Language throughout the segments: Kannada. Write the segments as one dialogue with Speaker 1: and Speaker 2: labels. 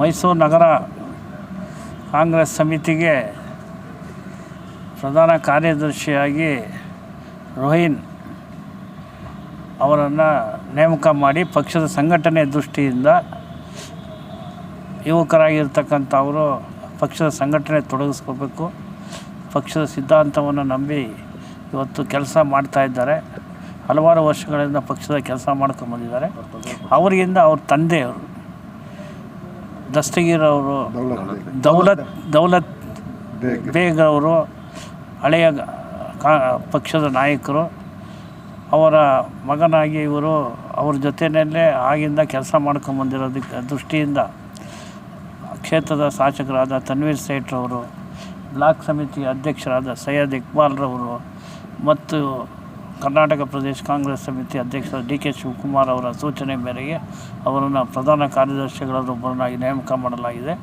Speaker 1: ಮೈಸೂರು ನಗರ ಕಾಂಗ್ರೆಸ್ ಸಮಿತಿಗೆ ಪ್ರಧಾನ ಕಾರ್ಯದರ್ಶಿಯಾಗಿ ರೋಹಿನ್ ಅವರನ್ನು ನೇಮಕ ಮಾಡಿ ಪಕ್ಷದ ಸಂಘಟನೆ ದೃಷ್ಟಿಯಿಂದ ಯುವಕರಾಗಿರ್ತಕ್ಕಂಥವರು ಪಕ್ಷದ ಸಂಘಟನೆ ತೊಡಗಿಸ್ಕೋಬೇಕು. ಪಕ್ಷದ ಸಿದ್ಧಾಂತವನ್ನು ನಂಬಿ ಇವತ್ತು ಕೆಲಸ ಮಾಡ್ತಾ ಇದ್ದಾರೆ. ಹಲವಾರು ವರ್ಷಗಳಿಂದ ಪಕ್ಷದ ಕೆಲಸ ಮಾಡ್ಕೊಂಬಂದಿದ್ದಾರೆ ಅವರಿಗಿಂದ ಅವ್ರ ತಂದೆಯವರು ದಸ್ತಗೀರ್ ಅವರು ದೌಲತ್ ದೌಲತ್ ಬೇಗ್ ಅವರು ಹಳೆಯ ಕಾ ಪಕ್ಷದ ನಾಯಕರು, ಅವರ ಮಗನಾಗಿ ಇವರು ಅವ್ರ ಜೊತೆಯಲ್ಲೇ ಆಗಿಂದ ಕೆಲಸ ಮಾಡ್ಕೊಂಬಂದಿರೋದಕ್ಕೆ ದೃಷ್ಟಿಯಿಂದ ಕ್ಷೇತ್ರದ ಶಾಸಕರಾದ ತನ್ವೀರ್ ಸೇಠ್ರವರು ಬ್ಲಾಕ್ ಸಮಿತಿ ಅಧ್ಯಕ್ಷರಾದ ಸೈಯದ್ ಇಕ್ಬಾಲ್ರವರು ಮತ್ತು ಕರ್ನಾಟಕ ಪ್ರದೇಶ ಕಾಂಗ್ರೆಸ್ ಸಮಿತಿ ಅಧ್ಯಕ್ಷ ಡಿ ಕೆ ಶಿವಕುಮಾರ್ ಅವರ ಸೂಚನೆ ಮೇರೆಗೆ ಅವರನ್ನು ಪ್ರಧಾನ ಕಾರ್ಯದರ್ಶಿಗಳನ್ನೊಬ್ಬರನ್ನಾಗಿ ನೇಮಕ ಮಾಡಲಾಗಿದೆ.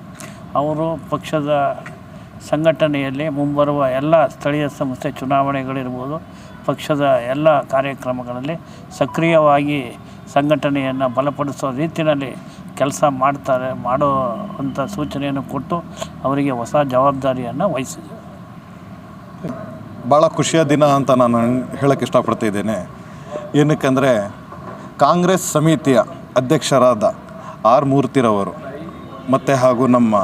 Speaker 1: ಅವರು ಪಕ್ಷದ ಸಂಘಟನೆಯಲ್ಲಿ ಮುಂಬರುವ ಎಲ್ಲ ಸ್ಥಳೀಯ ಸಂಸ್ಥೆ ಚುನಾವಣೆಗಳಿರ್ಬೋದು, ಪಕ್ಷದ ಎಲ್ಲ ಕಾರ್ಯಕ್ರಮಗಳಲ್ಲಿ ಸಕ್ರಿಯವಾಗಿ ಸಂಘಟನೆಯನ್ನು ಬಲಪಡಿಸೋ ರೀತಿಯಲ್ಲಿ ಕೆಲಸ ಮಾಡ್ತಾರೆ ಮಾಡೋ ಅಂಥ ಸೂಚನೆಯನ್ನು ಕೊಟ್ಟು ಅವರಿಗೆ ಹೊಸ ಜವಾಬ್ದಾರಿಯನ್ನು ವಹಿಸಿದೆ
Speaker 2: ಭಾಳ ಖುಷಿಯ ದಿನ ಅಂತ ನಾನು ಹೇಳಕ್ಕೆ ಇಷ್ಟಪಡ್ತಿದ್ದೇನೆ. ಏನಕ್ಕೆಂದರೆ, ಕಾಂಗ್ರೆಸ್ ಸಮಿತಿಯ ಅಧ್ಯಕ್ಷರಾದ ಆರ್ ಮೂರ್ತಿರವರು ಮತ್ತು ಹಾಗೂ ನಮ್ಮ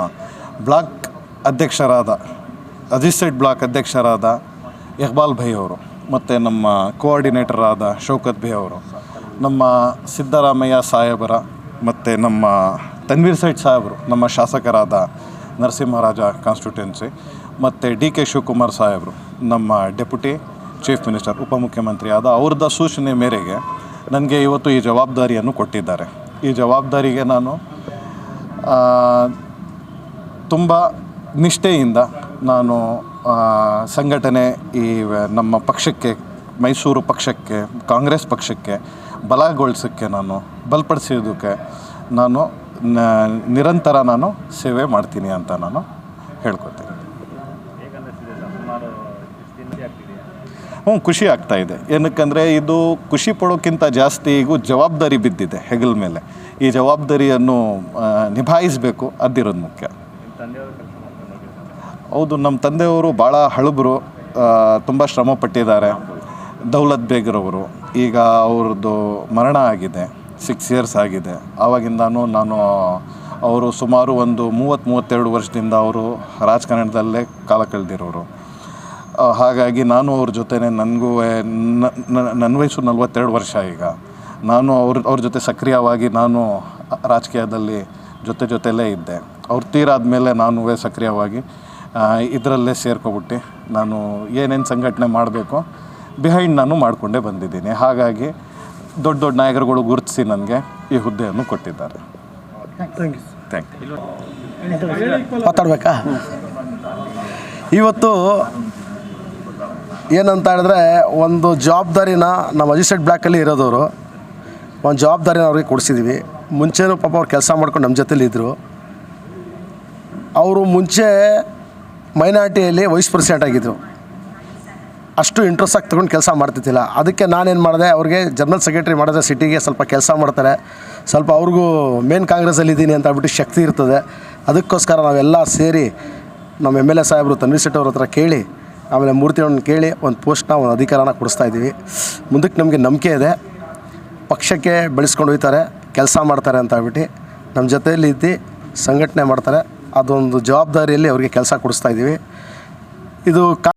Speaker 2: ಬ್ಲಾಕ್ ಅಧ್ಯಕ್ಷರಾದ ಅಜಿಸ್ಟೇಟ್ ಬ್ಲಾಕ್ ಅಧ್ಯಕ್ಷರಾದ ಇಕ್ಬಾಲ್ ಭೈ ಅವರು ಮತ್ತು ನಮ್ಮ ಕೋಆರ್ಡಿನೇಟರ್ ಆದ ಶೌಕತ್ ಭೈ ಅವರು, ನಮ್ಮ ಸಿದ್ದರಾಮಯ್ಯ ಸಾಹೇಬರ ಮತ್ತು ನಮ್ಮ ತನ್ವೀರ್ ಸೈಡ್ ಸಾಹೇಬರು, ನಮ್ಮ ಶಾಸಕರಾದ ನರಸಿಂಹರಾಜ ಕಾನ್ಸ್ಟಿಟ್ಯೂನ್ಸಿ ಮತ್ತು ಡಿ ಕೆ ಶಿವಕುಮಾರ್ ಸಾಹೇಬರು. ನಮ್ಮ ಡೆಪ್ಯೂಟಿ ಚೀಫ್ ಮಿನಿಸ್ಟರ್ ಉಪಮುಖ್ಯಮಂತ್ರಿ ಆದ ಅವ್ರದ್ದು ಸೂಚನೆ ಮೇರೆಗೆ ನನಗೆ ಇವತ್ತು ಈ ಜವಾಬ್ದಾರಿಯನ್ನು ಕೊಟ್ಟಿದ್ದಾರೆ. ಈ ಜವಾಬ್ದಾರಿಗೆ ನಾನು ತುಂಬ ನಿಷ್ಠೆಯಿಂದ ನಾನು ಸಂಘಟನೆ ಈ ನಮ್ಮ ಪಕ್ಷಕ್ಕೆ, ಮೈಸೂರು ಪಕ್ಷಕ್ಕೆ, ಕಾಂಗ್ರೆಸ್ ಪಕ್ಷಕ್ಕೆ ಬಲಗೊಳಿಸೋಕ್ಕೆ ನಾನು ಬಲಪಡಿಸೋದಕ್ಕೆ ನಾನು ನಿರಂತರ ನಾನು ಸೇವೆ ಮಾಡ್ತೀನಿ ಅಂತ ನಾನು ಹೇಳ್ಕೊತೀನಿ. ಹ್ಞೂ ಖುಷಿ ಆಗ್ತಾ ಇದೆ ಏನಕ್ಕಂದರೆ ಇದು ಖುಷಿ ಪಡೋಕ್ಕಿಂತ ಜಾಸ್ತಿ ಈಗ ಜವಾಬ್ದಾರಿ ಬಿದ್ದಿದೆ ಹೆಗಲ ಮೇಲೆ. ಈ ಜವಾಬ್ದಾರಿಯನ್ನು ನಿಭಾಯಿಸಬೇಕು ಅದಿರೋದು ಮುಖ್ಯ. ಹೌದು ನಮ್ಮ ತಂದೆಯವರು ಭಾಳ ಹಳಬರು ತುಂಬ ಶ್ರಮ ಪಟ್ಟಿದ್ದಾರೆ. ದೌಲತ್ ಬೇಗರವರು. ಈಗ ಅವ್ರದ್ದು ಮರಣ ಆಗಿದೆ ಸಿಕ್ಸ್ ಇಯರ್ಸ್ ಆಗಿದೆ. ಆವಾಗಿಂದಾನು ನಾನು ಅವರು ಸುಮಾರು ಒಂದು ಮೂವತ್ತು ಮೂವತ್ತೆರಡು ವರ್ಷದಿಂದ ಅವರು ರಾಜಕಾರಣದಲ್ಲೇ ಕಾಲ ಕಳೆದಿರೋರು. ಹಾಗಾಗಿ ನಾನು ಅವ್ರ ಜೊತೆನೆ ನನಗೂ ನನ್ನ ವಯಸ್ಸು ನಲ್ವತ್ತೆರಡು ವರ್ಷ ಈಗ. ನಾನು ಅವ್ರ ಅವ್ರ ಜೊತೆ ಸಕ್ರಿಯವಾಗಿ ನಾನು ರಾಜಕೀಯದಲ್ಲಿ ಜೊತೆ ಜೊತೆಲೇ ಇದ್ದೆ. ಅವ್ರು ತೀರಾದ್ಮೇಲೆ ನಾನು ಸಕ್ರಿಯವಾಗಿ ಇದರಲ್ಲೇ ಸೇರ್ಕೊಬಿಟ್ಟು ನಾನು ಏನೇನು ಸಂಘಟನೆ ಮಾಡಬೇಕು ಬಿಹೈಂಡ್ ನಾನು ಮಾಡಿಕೊಂಡೇ ಬಂದಿದ್ದೀನಿ. ಹಾಗಾಗಿ ದೊಡ್ಡ ದೊಡ್ಡ ನಾಯಕರುಗಳು ಗುರುತಿಸಿ ನನಗೆ ಈ ಹುದ್ದೆಯನ್ನು ಕೊಟ್ಟಿದ್ದಾರೆ. ಥ್ಯಾಂಕ್ ಯು
Speaker 3: ಮಾತಾಡ್ಬೇಕಾ? ಇವತ್ತು ಏನಂತ ಹೇಳಿದ್ರೆ, ಒಂದು ಜವಾಬ್ದಾರಿನ ನಮ್ಮ ಮಜಿಸ್ಟ್ರೇಟ್ ಬ್ಲಾಕಲ್ಲಿ ಇರೋದವರು, ಒಂದು ಜವಾಬ್ದಾರಿನ ಅವ್ರಿಗೆ ಕೊಡಿಸಿದ್ವಿ. ಮುಂಚೆನೂ ಪಾಪ ಅವ್ರು ಕೆಲಸ ಮಾಡ್ಕೊಂಡು ನಮ್ಮ ಜೊತೇಲಿ ಇದ್ದರು ಅವರು ಮುಂಚೆ ಮೈನಾರಿಟಿಯಲ್ಲಿ ವೈಸ್ ಪ್ರೆಸಿಡೆಂಟ್ ಆಗಿದ್ದರು ಅಷ್ಟು ಇಂಟ್ರೆಸ್ಟ್ ಆಗಿ ತೊಗೊಂಡು ಕೆಲಸ ಮಾಡ್ತಿದ್ದಿಲ್ಲ. ಅದಕ್ಕೆ ನಾನೇನು ಮಾಡಿದೆ, ಅವ್ರಿಗೆ ಜನರಲ್ ಸೆಕ್ರೆಟರಿ ಮಾಡಿದ್ರೆ ಸಿಟಿಗೆ ಸ್ವಲ್ಪ ಕೆಲಸ ಮಾಡ್ತಾರೆ. ಸ್ವಲ್ಪ ಅವ್ರಿಗೂ ಮೇನ್ ಕಾಂಗ್ರೆಸ್ಸಲ್ಲಿ ಇದ್ದೀನಿ ಅಂತ ಹೇಳ್ಬಿಟ್ಟು ಶಕ್ತಿ ಇರ್ತದೆ. ಅದಕ್ಕೋಸ್ಕರ ನಾವೆಲ್ಲ ಸೇರಿ ನಮ್ಮ ಎಂ ಎಲ್ ಎ ಸಾಹೇಬರು ತನ್ವೀರ್ ಶೆಟ್ಟಿ ಅವ್ರ ಹತ್ರ ಕೇಳಿ ಆಮೇಲೆ ಮೂರ್ತಿಯವ್ರನ್ನ ಕೇಳಿ ಒಂದು ಪೋಸ್ಟ್ನ, ಒಂದು ಅಧಿಕಾರನ ಕೊಡಿಸ್ತಾ ಇದ್ದೀವಿ. ಮುಂದಕ್ಕೆ ನಮಗೆ ನಂಬಿಕೆ ಇದೆ. ಪಕ್ಷಕ್ಕೆ ಬೆಳೆಸ್ಕೊಂಡು ಹೋಗ್ತಾರೆ, ಕೆಲಸ ಮಾಡ್ತಾರೆ ಅಂತ ಹೇಳ್ಬಿಟ್ಟು ನಮ್ಮ ಜೊತೆಯಲ್ಲಿ ಇದ್ದು ಸಂಘಟನೆ ಮಾಡ್ತಾರೆ. ಅದೊಂದು ಜವಾಬ್ದಾರಿಯಲ್ಲಿ ಅವರಿಗೆ ಕೆಲಸ ಕೊಡಿಸ್ತಾ ಇದ್ದೀವಿ. ಇದು